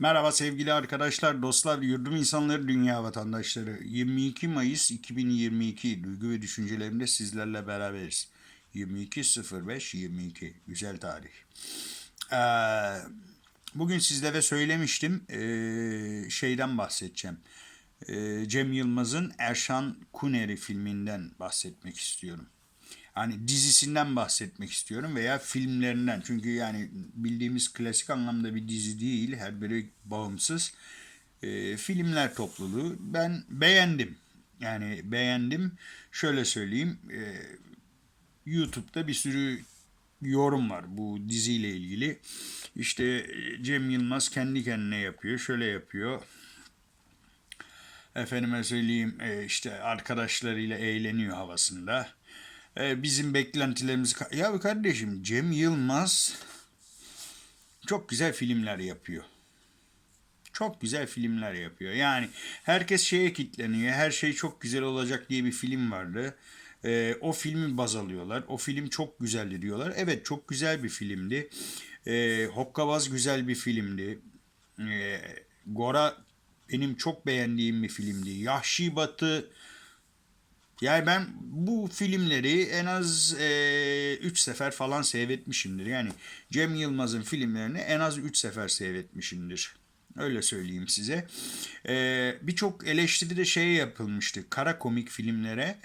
Merhaba sevgili arkadaşlar, dostlar, yurdum insanları, dünya vatandaşları. 22 Mayıs 2022 duygu ve düşüncelerimde sizlerle beraberiz. 22.05.22 güzel tarih. Ee, bugün sizlere söylemiştim ee, şeyden bahsedeceğim. Ee, Cem Yılmaz'ın Erşan Kuneri filminden bahsetmek istiyorum. Hani dizisinden bahsetmek istiyorum veya filmlerinden. Çünkü yani bildiğimiz klasik anlamda bir dizi değil. Her biri bağımsız. Ee, filmler topluluğu. Ben beğendim. Yani beğendim. Şöyle söyleyeyim. Ee, YouTube'da bir sürü yorum var bu diziyle ilgili. İşte e, Cem Yılmaz kendi kendine yapıyor. Şöyle yapıyor. Efendime söyleyeyim e, işte arkadaşlarıyla eğleniyor havasında. E, bizim beklentilerimiz... Ya kardeşim Cem Yılmaz çok güzel filmler yapıyor. Çok güzel filmler yapıyor. Yani herkes şeye kitleniyor. Her şey çok güzel olacak diye bir film vardı. E, o filmi baz alıyorlar. O film çok güzeldi diyorlar. Evet çok güzel bir filmdi. E, Hokkabaz güzel bir filmdi. E, Gora benim çok beğendiğim bir filmdi. Yahşi Batı yani ben bu filmleri en az 3 sefer falan seyretmişimdir. Yani Cem Yılmaz'ın filmlerini en az 3 sefer seyretmişimdir. Öyle söyleyeyim size. E, Birçok eleştiri de şey yapılmıştı. Kara komik filmlere.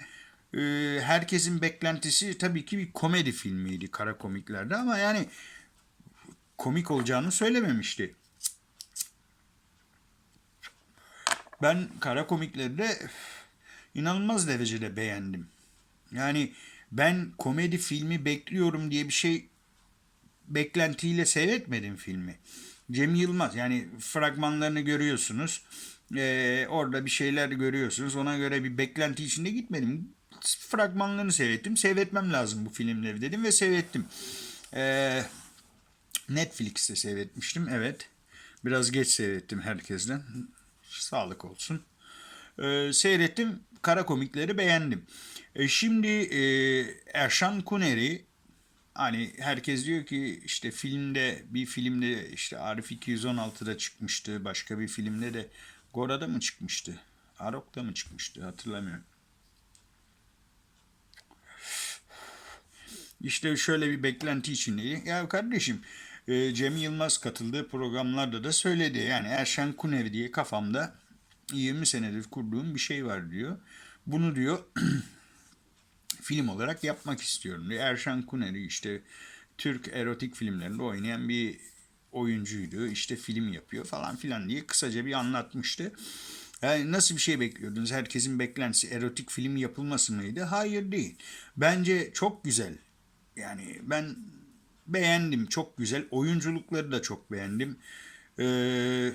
E, herkesin beklentisi tabii ki bir komedi filmiydi kara komiklerde ama yani komik olacağını söylememişti. Ben kara komikleri de inanılmaz derecede beğendim. Yani ben komedi filmi bekliyorum diye bir şey beklentiyle seyretmedim filmi. Cem Yılmaz yani fragmanlarını görüyorsunuz. Ee, orada bir şeyler görüyorsunuz. Ona göre bir beklenti içinde gitmedim. Fragmanlarını seyrettim. Seyretmem lazım bu filmleri dedim ve seyrettim. Ee, Netflix'te seyretmiştim. Evet. Biraz geç seyrettim herkesten. Sağlık olsun. Ee, seyrettim. Kara komikleri beğendim. E, şimdi e, Erşan Kuneri hani herkes diyor ki işte filmde bir filmde işte Arif 216'da çıkmıştı. Başka bir filmde de Gora'da mı çıkmıştı? Arok'ta mı çıkmıştı? Hatırlamıyorum. İşte şöyle bir beklenti içindeyim. Ya kardeşim e, Cem Yılmaz katıldığı programlarda da söyledi. Yani Erşan Kuneri diye kafamda 20 senedir kurduğum bir şey var diyor. Bunu diyor film olarak yapmak istiyorum diyor. Erşan Kuneri işte Türk erotik filmlerinde oynayan bir oyuncuydu. İşte film yapıyor falan filan diye kısaca bir anlatmıştı. Yani nasıl bir şey bekliyordunuz? Herkesin beklentisi erotik film yapılması mıydı? Hayır değil. Bence çok güzel. Yani ben beğendim. Çok güzel. Oyunculukları da çok beğendim. Eee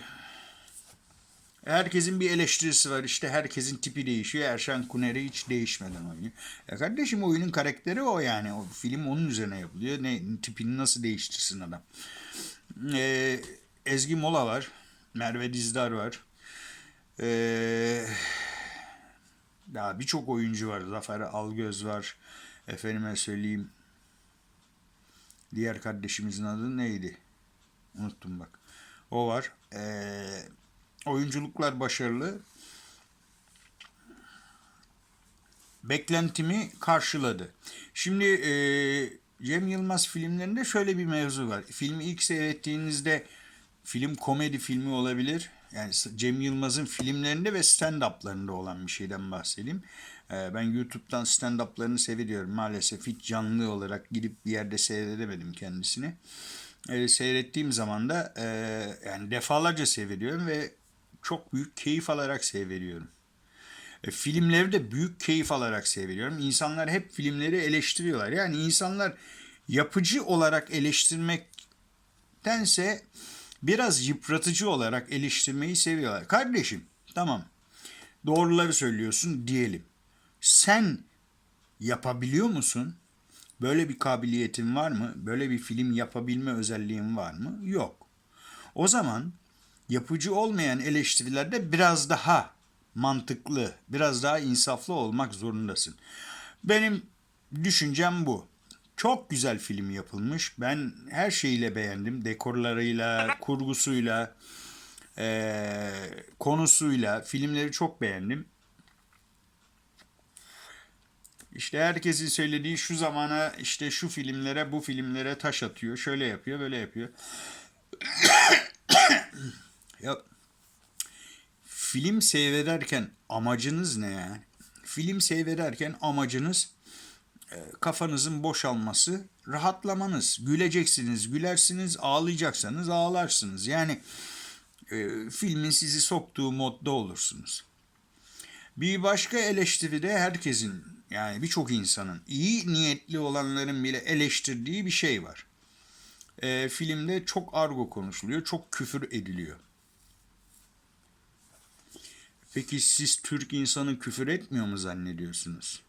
Herkesin bir eleştirisi var. İşte herkesin tipi değişiyor. Erşan Kuneri hiç değişmeden oynuyor. Ya kardeşim oyunun karakteri o yani. O film onun üzerine yapılıyor. Ne tipini nasıl değiştirsin adam? Ee, Ezgi Mola var. Merve Dizdar var. Ee, daha birçok oyuncu var. Zafer Algöz var. Efendime söyleyeyim. Diğer kardeşimizin adı neydi? Unuttum bak. O var. Eee Oyunculuklar başarılı. Beklentimi karşıladı. Şimdi e, Cem Yılmaz filmlerinde şöyle bir mevzu var. Filmi ilk seyrettiğinizde film komedi filmi olabilir. Yani Cem Yılmaz'ın filmlerinde ve stand-up'larında olan bir şeyden bahsedeyim. E, ben YouTube'dan stand-up'larını seviyorum. Maalesef hiç canlı olarak gidip bir yerde seyredemedim kendisini. E, seyrettiğim zaman da e, yani defalarca seyrediyorum ve çok büyük keyif alarak seyrediyorum. E, filmleri de büyük keyif alarak seyrediyorum. İnsanlar hep filmleri eleştiriyorlar. Yani insanlar yapıcı olarak eleştirmektense biraz yıpratıcı olarak eleştirmeyi seviyorlar. Kardeşim tamam doğruları söylüyorsun diyelim. Sen yapabiliyor musun? Böyle bir kabiliyetin var mı? Böyle bir film yapabilme özelliğin var mı? Yok. O zaman yapıcı olmayan eleştirilerde biraz daha mantıklı, biraz daha insaflı olmak zorundasın. Benim düşüncem bu. Çok güzel film yapılmış. Ben her şeyiyle beğendim. Dekorlarıyla, kurgusuyla. e, konusuyla filmleri çok beğendim. İşte herkesin söylediği şu zamana işte şu filmlere bu filmlere taş atıyor. Şöyle yapıyor böyle yapıyor. Ya film seyrederken amacınız ne yani? Film seyrederken amacınız e, kafanızın boşalması, rahatlamanız. Güleceksiniz, gülersiniz, ağlayacaksanız ağlarsınız. Yani e, filmin sizi soktuğu modda olursunuz. Bir başka eleştiri de herkesin yani birçok insanın iyi niyetli olanların bile eleştirdiği bir şey var. E, filmde çok argo konuşuluyor, çok küfür ediliyor. Peki siz Türk insanı küfür etmiyor mu zannediyorsunuz?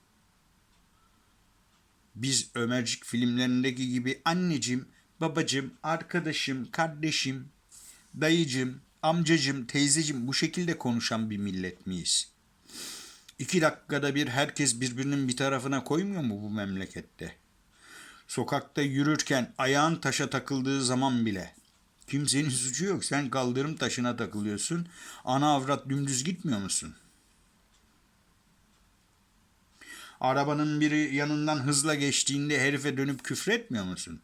Biz Ömercik filmlerindeki gibi anneciğim, babacığım, arkadaşım, kardeşim, dayıcım, amcacım, teyzecim bu şekilde konuşan bir millet miyiz? İki dakikada bir herkes birbirinin bir tarafına koymuyor mu bu memlekette? Sokakta yürürken ayağın taşa takıldığı zaman bile kimsenin suçu yok. Sen kaldırım taşına takılıyorsun. Ana avrat dümdüz gitmiyor musun? Arabanın biri yanından hızla geçtiğinde herife dönüp küfretmiyor musun?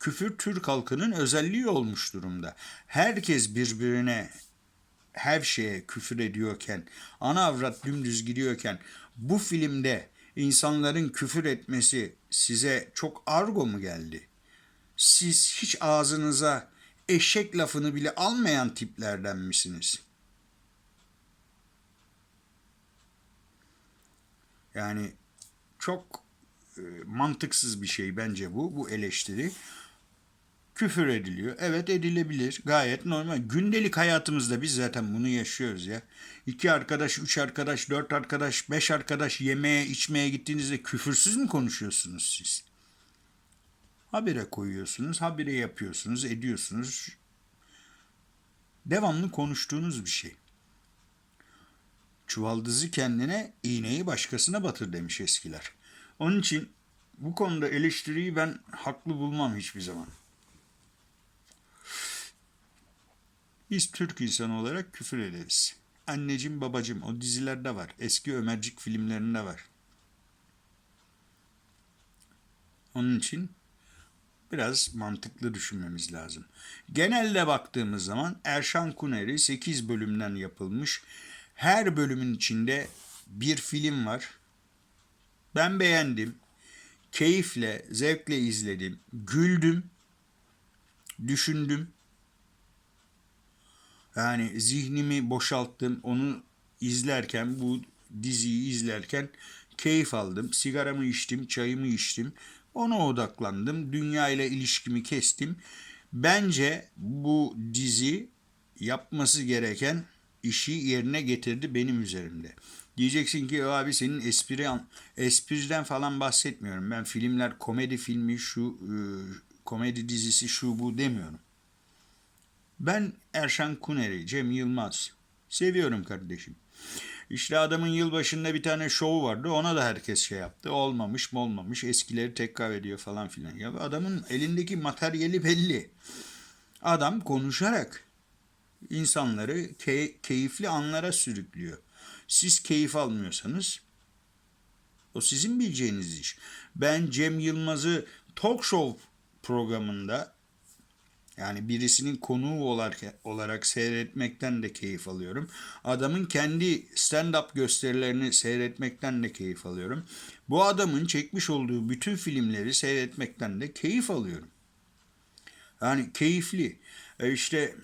Küfür Türk halkının özelliği olmuş durumda. Herkes birbirine her şeye küfür ediyorken, ana avrat dümdüz gidiyorken bu filmde insanların küfür etmesi size çok argo mu geldi? Siz hiç ağzınıza eşek lafını bile almayan tiplerden misiniz? Yani çok e, mantıksız bir şey bence bu, bu eleştiri. Küfür ediliyor. Evet edilebilir. Gayet normal. Gündelik hayatımızda biz zaten bunu yaşıyoruz ya. İki arkadaş, üç arkadaş, dört arkadaş, beş arkadaş yemeğe, içmeye gittiğinizde küfürsüz mü konuşuyorsunuz siz? Habire koyuyorsunuz, habire yapıyorsunuz, ediyorsunuz. Devamlı konuştuğunuz bir şey. Çuvaldızı kendine, iğneyi başkasına batır demiş eskiler. Onun için bu konuda eleştiriyi ben haklı bulmam hiçbir zaman. Biz Türk insanı olarak küfür ederiz. Anneciğim babacım o dizilerde var. Eski Ömercik filmlerinde var. Onun için biraz mantıklı düşünmemiz lazım. Genelde baktığımız zaman Erşan Kuneri 8 bölümden yapılmış. Her bölümün içinde bir film var. Ben beğendim. Keyifle, zevkle izledim. Güldüm. Düşündüm. Yani zihnimi boşalttım. Onu izlerken, bu diziyi izlerken keyif aldım. Sigaramı içtim, çayımı içtim. Ona odaklandım. Dünya ile ilişkimi kestim. Bence bu dizi yapması gereken işi yerine getirdi benim üzerimde. Diyeceksin ki abi senin espri espriden falan bahsetmiyorum. Ben filmler komedi filmi şu e, komedi dizisi şu bu demiyorum. Ben Erşan Kuneri, Cem Yılmaz seviyorum kardeşim. İşte adamın yılbaşında bir tane şovu vardı. Ona da herkes şey yaptı. Olmamış mı olmamış. Eskileri tekrar ediyor falan filan. Ya adamın elindeki materyali belli. Adam konuşarak insanları key- keyifli anlara sürüklüyor. Siz keyif almıyorsanız o sizin bileceğiniz iş. Ben Cem Yılmaz'ı talk show programında yani birisinin konuğu olarak, olarak seyretmekten de keyif alıyorum. Adamın kendi stand-up gösterilerini seyretmekten de keyif alıyorum. Bu adamın çekmiş olduğu bütün filmleri seyretmekten de keyif alıyorum. Yani keyifli. E işte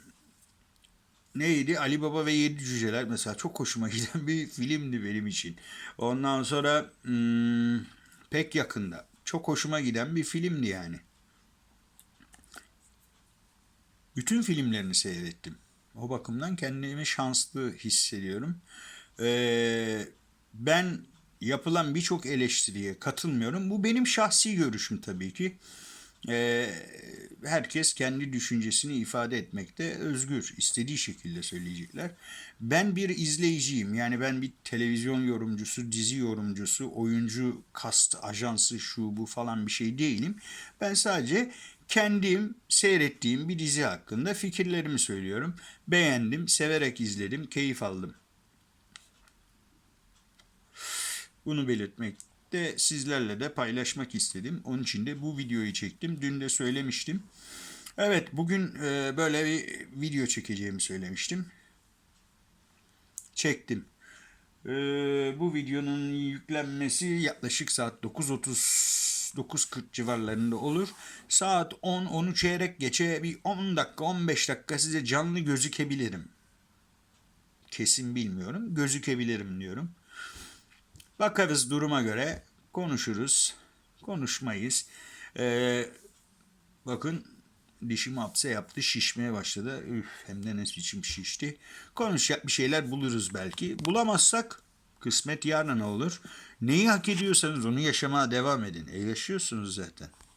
neydi? Ali Baba ve Yedi Cüceler mesela çok hoşuma giden bir filmdi benim için. Ondan sonra hmm, pek yakında. Çok hoşuma giden bir filmdi yani. Bütün filmlerini seyrettim. O bakımdan kendimi şanslı hissediyorum. Ee, ben yapılan birçok eleştiriye katılmıyorum. Bu benim şahsi görüşüm tabii ki. Ee, herkes kendi düşüncesini ifade etmekte özgür. istediği şekilde söyleyecekler. Ben bir izleyiciyim. Yani ben bir televizyon yorumcusu, dizi yorumcusu, oyuncu kast ajansı şu bu falan bir şey değilim. Ben sadece kendim seyrettiğim bir dizi hakkında fikirlerimi söylüyorum. Beğendim, severek izledim, keyif aldım. Bunu belirtmek de sizlerle de paylaşmak istedim. Onun için de bu videoyu çektim. Dün de söylemiştim. Evet, bugün e, böyle bir video çekeceğimi söylemiştim. Çektim. E, bu videonun yüklenmesi yaklaşık saat 9.30 9.40 civarlarında olur. Saat 10 10'u çeyrek geçe bir 10 dakika 15 dakika size canlı gözükebilirim. Kesin bilmiyorum. Gözükebilirim diyorum. Bakarız duruma göre konuşuruz. Konuşmayız. Ee, bakın dişim hapse yaptı. Şişmeye başladı. Üf, hem de ne biçim şişti. Konuşacak bir şeyler buluruz belki. Bulamazsak kısmet yarın olur. Neyi hak ediyorsanız onu yaşamaya devam edin. E yaşıyorsunuz zaten.